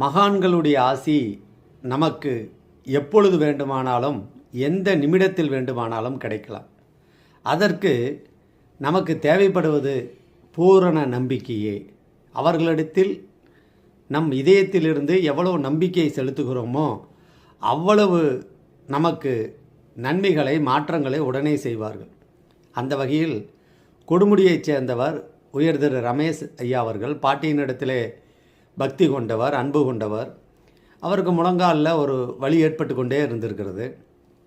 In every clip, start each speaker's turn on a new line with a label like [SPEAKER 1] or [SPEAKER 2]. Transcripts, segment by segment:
[SPEAKER 1] மகான்களுடைய ஆசி நமக்கு எப்பொழுது வேண்டுமானாலும் எந்த நிமிடத்தில் வேண்டுமானாலும் கிடைக்கலாம். அதற்கு நமக்கு தேவைப்படுவது பூரண நம்பிக்கையே. அவர்களிடத்தில் நம் இதயத்திலிருந்து எவ்வளவு நம்பிக்கை செலுத்துகிறோமோ அவ்வளவு நமக்கு நன்மைகளை மாற்றங்களை உடனே செய்வார்கள். அந்த வகையில் கொடுமுடியைச் சேர்ந்தவர் உயர் திரு ரமேஷ் ஐயா அவர்கள் பாட்டியினிடத்திலே பக்தி கொண்டவர் அன்பு கொண்டவர். அவருக்கு முழங்காலில் ஒரு வலி ஏற்பட்டு கொண்டே இருந்திருக்கிறது.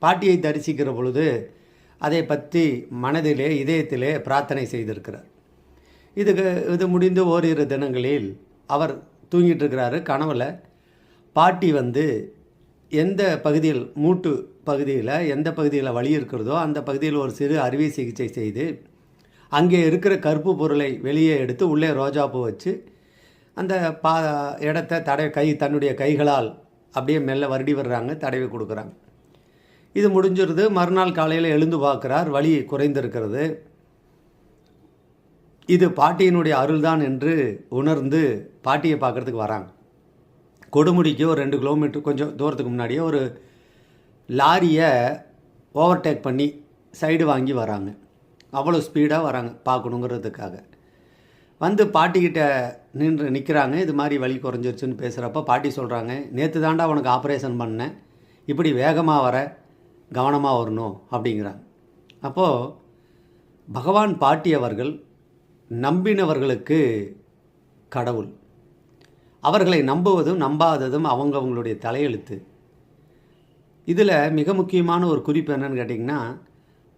[SPEAKER 1] பாட்டியை தரிசிக்கிற பொழுது அதை பற்றி மனதிலே இதயத்திலே பிரார்த்தனை செய்திருக்கிறார். இதுக்கு இது முடிந்து ஓரிரு தினங்களில் அவர் தூங்கிட்டு இருக்கிறாரு. கனவுல பாட்டி வந்து எந்த பகுதியில் மூட்டு பகுதியில் எந்த பகுதியில் வலி இருக்கிறதோ அந்த பகுதியில் ஒரு சிறு அறுவை சிகிச்சை செய்து அங்கே இருக்கிற கருப்பு பொருளை வெளியே எடுத்து உள்ளே ரோஜாப்பூ வச்சு அந்த பா இடத்த தடை கை தன்னுடைய கைகளால் அப்படியே மெல்ல வருடி வர்றாங்க தடவி கொடுக்குறாங்க. இது முடிஞ்சிருது. மறுநாள் காலையில் எழுந்து பார்க்குறார். வலி குறைந்திருக்கிறது. இது பாட்டியினுடைய அருள்தான் என்று உணர்ந்து பாட்டியை பார்க்குறதுக்கு வராங்க. கொடுமுடிக்கு ஒரு ரெண்டு கிலோமீட்டர் கொஞ்சம் தூரத்துக்கு முன்னாடியே ஒரு லாரியை ஓவர்டேக் பண்ணி சைடு வாங்கி வராங்க. அவ்வளோ ஸ்பீடாக வராங்க பார்க்கணுங்கிறதுக்காக. வந்து பாட்டிக்கிட்ட நின்று நிற்கிறாங்க இது மாதிரி வலி குறைஞ்சிருச்சுன்னு பேசுகிறப்ப பாட்டி சொல்கிறாங்க நேற்று தாண்டா உனக்கு ஆப்ரேஷன் பண்ணேன். இப்படி வேகமாக வர கவனமாக வரணும் அப்படிங்கிறாங்க. அப்போது பகவான் பாட்டி அவர்கள் நம்பினவர்களுக்கு கடவுள். அவர்களை நம்புவதும் நம்பாததும் அவங்கவங்களுடைய தலையெழுத்து. இதில் மிக முக்கியமான ஒரு குறிப்பு என்னன்னு கேட்டிங்கன்னா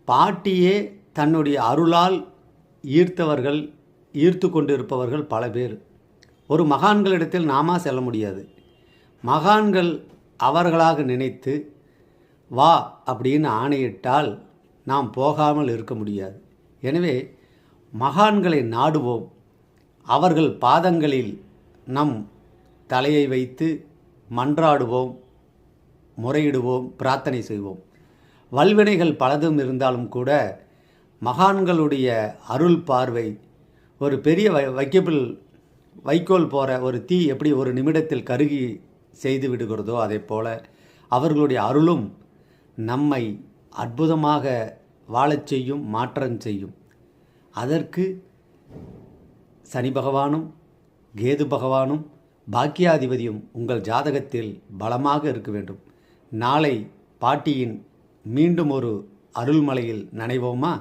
[SPEAKER 1] பாட்டியே தன்னுடைய அருளால் ஈர்த்தவர்கள் ஈர்த்து கொண்டு இருப்பவர்கள் பல பேர். ஒரு மகான்களிடத்தில் நாம செல்ல முடியாது. மகான்கள் அவர்களாக நினைத்து வா அப்படின்னு ஆணையிட்டால் நாம் போகாமல் இருக்க முடியாது. எனவே மகான்களை நாடுவோம். அவர்கள் பாதங்களில் நம் தலையை வைத்து மன்றாடுவோம் முறையிடுவோம் பிரார்த்தனை செய்வோம். வல்வினைகள் பலதும் இருந்தாலும் கூட மகான்களுடைய அருள் பார்வை ஒரு பெரிய வை வைக்கபிள் வைக்கோல் போகிற ஒரு தீ எப்படி ஒரு நிமிடத்தில் கருகி செய்து விடுகிறதோ அதே போல அவர்களுடைய அருளும் நம்மை அற்புதமாக வாழச் செய்யும் மாற்றம் செய்யும். அதற்கு சனி பகவானும் கேது பகவானும் பாக்கியாதிபதியும் உங்கள் ஜாதகத்தில் பலமாக இருக்க வேண்டும். நாளை பாட்டியின் மீண்டும் ஒரு அருள்மலையில் நனைவோமா?